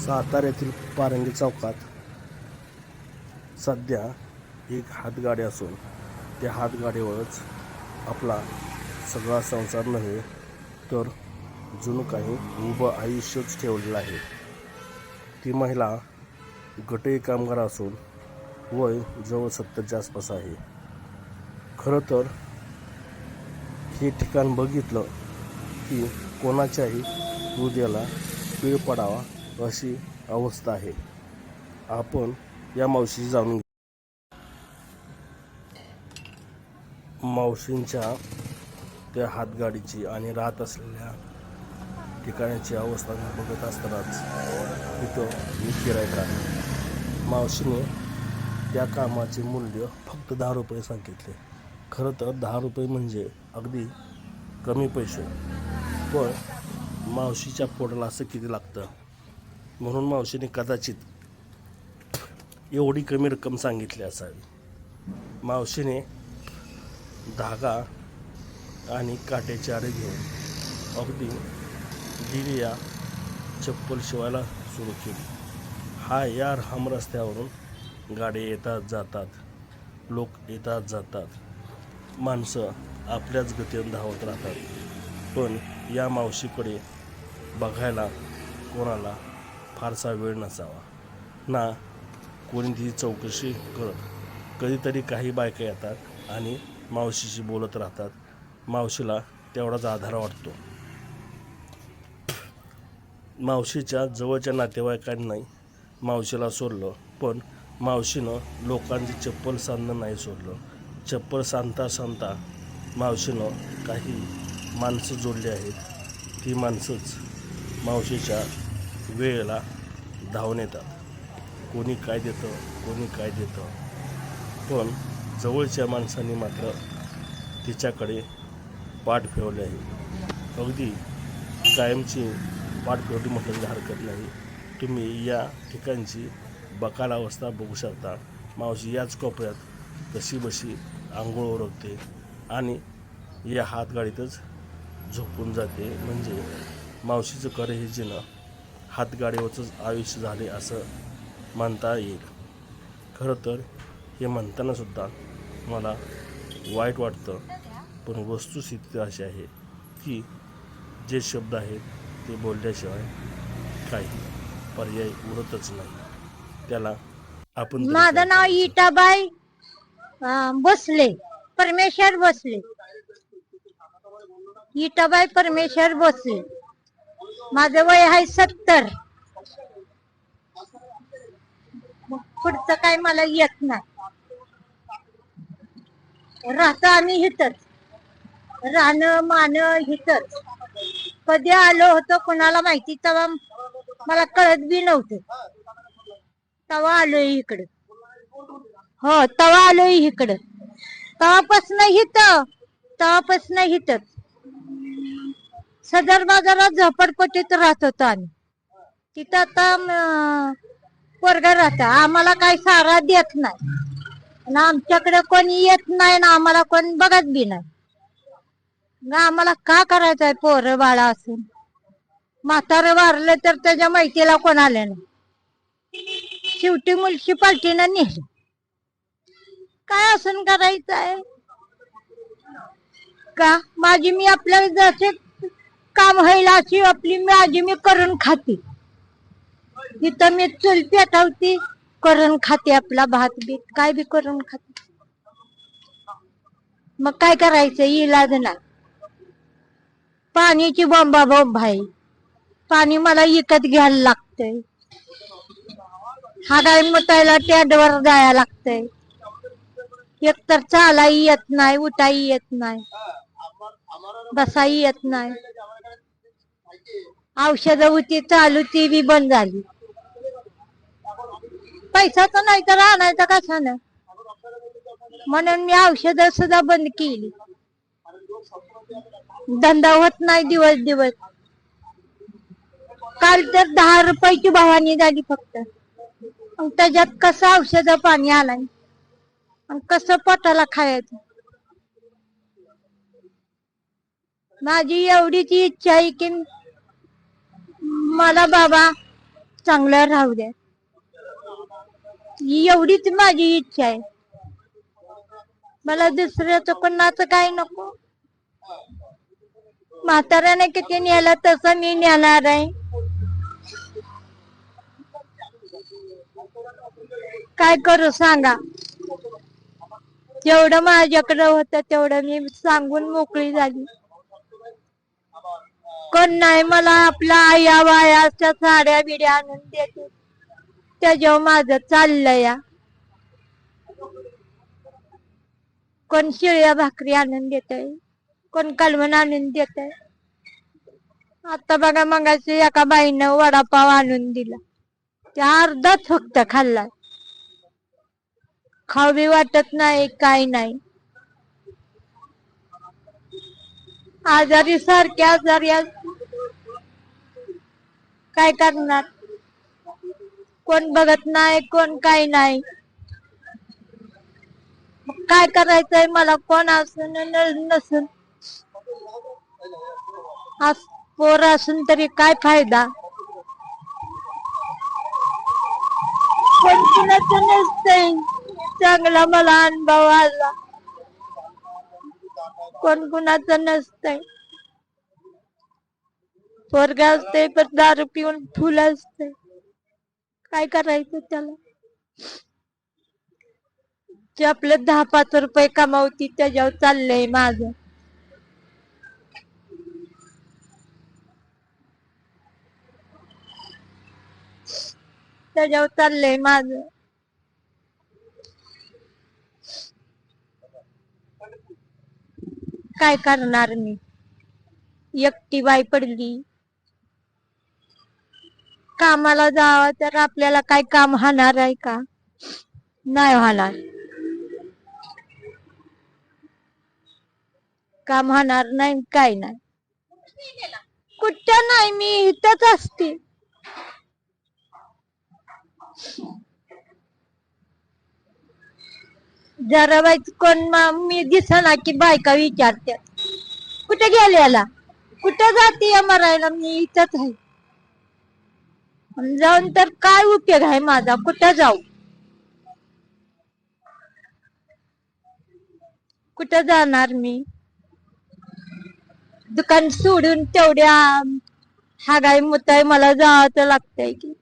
साताऱ्यातील पारंगी चौकात सध्या एक हातगाडी असून त्या हातगाडीवरच आपला सगळा संसार नव्हे तर जुनं काही उभं आयुष्यच ठेवलेलं आहे. ती महिला गटई कामगार असून वय जवळ सत्तरच्या आसपास आहे. खरं तर हे ठिकाण बघितलं की कोणाच्याही हृदयाला पीळ पडावा अशी अवस्था आहे. आपण या मावशी जाणून घेऊ. मावशींच्या त्या हातगाडीची आणि राहत असलेल्या ठिकाणाची अवस्था बघत असतानाच तिथं मी गिरायक मावशीने त्या कामाचे मूल्य फक्त दहा रुपये सांगितले. खरं तर दहा रुपये म्हणजे अगदी कमी पैसे. पण मावशीच्या पोटाला असं किती लागतं? म्हणून मावशीने कदाचित एवढी कमी रक्कम सांगितली असावी. मावशीने धागा आणि काट्याची आरे घेऊन अगदी दिव्या चप्पल शिवायला सुरू केली. हा या राम रस्त्यावरून गाडी येतात जातात लोक येतात जातात. माणसं आपल्याच गतीनं धावत राहतात. पण या मावशीकडे बघायला कोणाला फारसा वेळ नसावा. ना कोणी तिची चौकशी करत कधीतरी काही बायका येतात आणि मावशीशी बोलत राहतात. मावशीला तेवढाच आधार वाटतो. मावशीच्या जवळच्या नातेवाईकांनाही मावशीला सोडलं पण मावशीनं लोकांची चप्पल सांधणं नाही सोडलं. चप्पल सांधता सांधता मावशीनं काही माणसं जोडली आहेत. ती माणसंच मावशीच्या वेळेला धावून येतात. कोणी काय देतं कोणी काय देतं. पण जवळच्या माणसांनी मात्र तिच्याकडे पाठ फिरवली आहे. अगदी कायमची पाठ फिरवली म्हटलं हरकत नाही. तुम्ही या ठिकाणची बकाल अवस्था बघू शकता. मावशी याच कोपऱ्यात कशी बशी आंघोळ ओरखते आणि या हातगाडीतच झोपून जाते. म्हणजे मावशीचं खरं हे जिणं हातगाडीवरच आयुष्य झाले असं म्हणता येईल. खरं तर हे म्हणताना सुद्धा मला वाईट वाटतं. पण वस्तुस्थिती अशी आहे की जे शब्द आहेत ते बोलल्याशिवाय काही पर्याय उरतच नाही. त्याला आपण माझं नाव? इटाबाई अं, भोसले परमेश्वर भोसले. इटाबाई परमेश्वर भोसले. माझं वय आहे सत्तर. मग पुढचं काय मला येत नाही. राहत आम्ही इथंच. राहणं मान इथंच. कधी आलो होतो कोणाला माहिती तेव्हा मला कळत बी नव्हतं. तवा आलोय इकडे. हो तवा आलोय इकडं. तवापासून हित तवापासून हिथंच सदर बाजारात झोपडपट्टीत राहत होतो आम्ही. तिथं आता पोरगा राहत. आम्हाला काही सारा देत नाही. आणि आमच्याकडे कोणी येत नाही ना आम्हाला कोण बघत बी नाही. ना आम्हाला का करायचं आहे पोरं बाळा असून? म्हातारं वारलं तर त्याच्या माहितीला कोण आलं नाही? शेवटी म्युन्सिपाल्टीनं नेली. काय असून करायचं आहे? का? माझी मी आपल्या जसे काम होईल अशी आपली माझी मी करून खाते. इथं मी चूल पेटवती करून खाते आपला भात बीत काय बी करून खाते. मग काय करायचं? इलाज ना पाण्याची बोंबा बोंब आहे. पाणी मला विकत घ्यायला लागतंय. हा गाय मुतायला टॅडवर जायला लागतंय. एकतर चालाही येत नाही उठाही येत नाही. बसाही येत नाही. औषध होती चालू ती बी बंद झाली. पैसाच नाही तर आणायचा कसा ना म्हणून मी औषध सुद्धा बंद केली. धंदा होत नाही दिवस दिवस. काल तर दहा रुपयाची भावानी झाली फक्त. मग त्याच्यात कसं औषध पाणी आलाय आणि कसं पोटाला खायचं? माझी एवढीच इच्छा आहे की मला बाबा चांगला राहू द्या एवढीच माझी इच्छा आहे. मला दुसऱ्याचं कोणाचं काय नको? म्हाताऱ्याने किती नेलं तसं मी नेणार आहे. काय करू सांगा? जेवढं माझ्याकडे होतं तेवढं मी सांगून मोकळी झाली. कोण नाही मला आपल्या आया वायाच्या साड्या बिड्या आणून देते त्याच्यावर माझं चाललंय या. कोण शिळ्या भाकरी आणून देत कोण कालवण आणून देत आता बघा मगाशी एका बाईनं वडापाव आणून दिला. त्या अर्धाच फक्त खाल्ला. खाऊ बी वाटत नाही काय नाही. आजारी सारखे आजारी. काय करणार? कोण बघत नाही कोण काही नाही. काय करायचंय? मला कोण असून नसून. आज पोर असून तरी काय फायदा? कोण कुणाचं नसतंय. चांगला मला अनुभव आला. कोण कुणाचं नसतंय. पोरगा असते पण दारू पिऊन फुल असते काय करायचं त्याला? जे आपले दहा पाच रुपये कमावती त्याच्यावर चाललंय माझं. त्याच्यावर चाललंय माझं. काय करणार मी? एकटी बाई पडली. कामाला जावं तर आपल्याला काय काम होणार आहे का? नाही होणार. काम होणार नाही काय नाही. कुठं नाही मी इथंच असते. जरा बाई कोण मी दिसना की बायका विचारते कुठे गेलेला कुठे जाते मरायला? मी इथंच आहे. जाऊन तर काय उपयोग आहे माझा? कुठं जाऊ? कुठं जाणार मी? दुकान सोडून तेवढ्या हागाई मुताय मला जावं लागतंय की.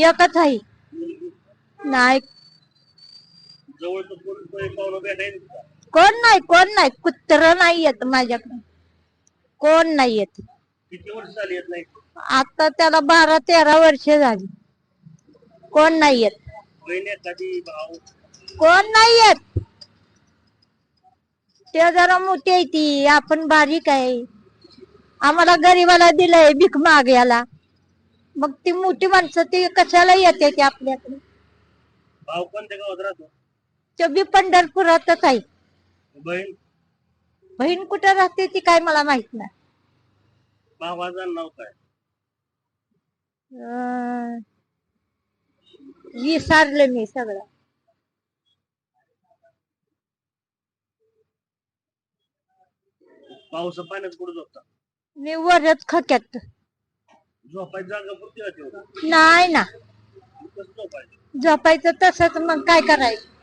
एकच आहे. नाही जवळचं कोण भेटायचं नाही कोण नाही कुत्र नाही येत माझ्याकडे. कोण नाही येत. किती वर्ष झाली येत नाही? आता त्याला बारा तेरा वर्ष झाली. कोण नाही येत. भाऊ. कोण नाही येत. ते जरा मोठी आहे ती आपण बारीक आहे. आम्हाला गरीबाला दिलंय भीक माग्याला. मग ती मोठी माणसं ती कशाला येते ती आपल्याकडे? भाऊ कोणत्या गावात राहतो? ते बी पंढरपुरातच आहे. बहीण? बहीण कुठं राहते ती काय मला माहीत नाही. भावाचं नाव काय? अं, विसरले मी सगळं. पावसा पाण्यात कुठं झोपता मी वरच खक्यात. झोपायची जागा पुरती का? तेवढं नाही ना. कसं झोपायचं. झोपायचं तसंच मग काय करायचं?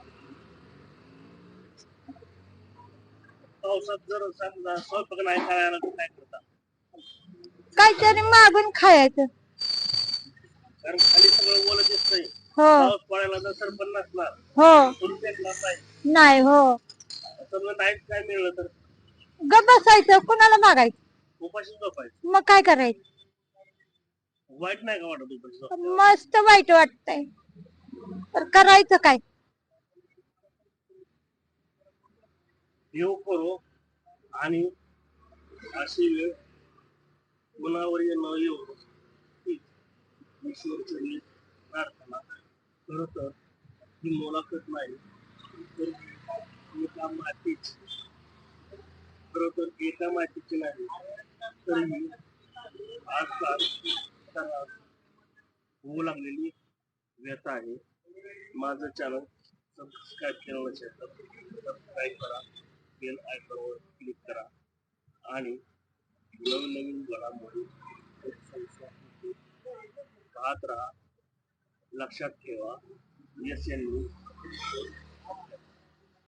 पावसात जर समजा स्वयंपाक नाही खायला तर काय करता? काहीतरी मागून खायचं. कारण खाली सगळं ओलं दिसतंय हो. पाऊस पडायला तर सरपण नसणार. हो. नाही. हो. सगळं नाहीच काय मिळलं तर? ग बसायचं कुणाला मागायचं? उपाशी झोपायचं. मग काय करायचं? वाईट नाही का वाटत उपाशी झोप मस्त वाईट वाटतंय. तर करायचं काय? देव करू आणि अशी वेळ कुणावर न येऊ हीच ईश्वरचरणी प्रार्थना खरं तर ही मुलाखत नाही तर एका मातीची. खरं तर एका मातीची नाही तर ही आजकाल सर्रास होऊ लागलेली व्यथा आहे. माझं चॅनल सबस्क्राईब केलं नसेल तर सबस्क्राईब करा. बेल आयकॉनवर क्लिक करा. आणि नवनवीन घडामोडी पाहत राहा. लक्षात ठेवा. S N news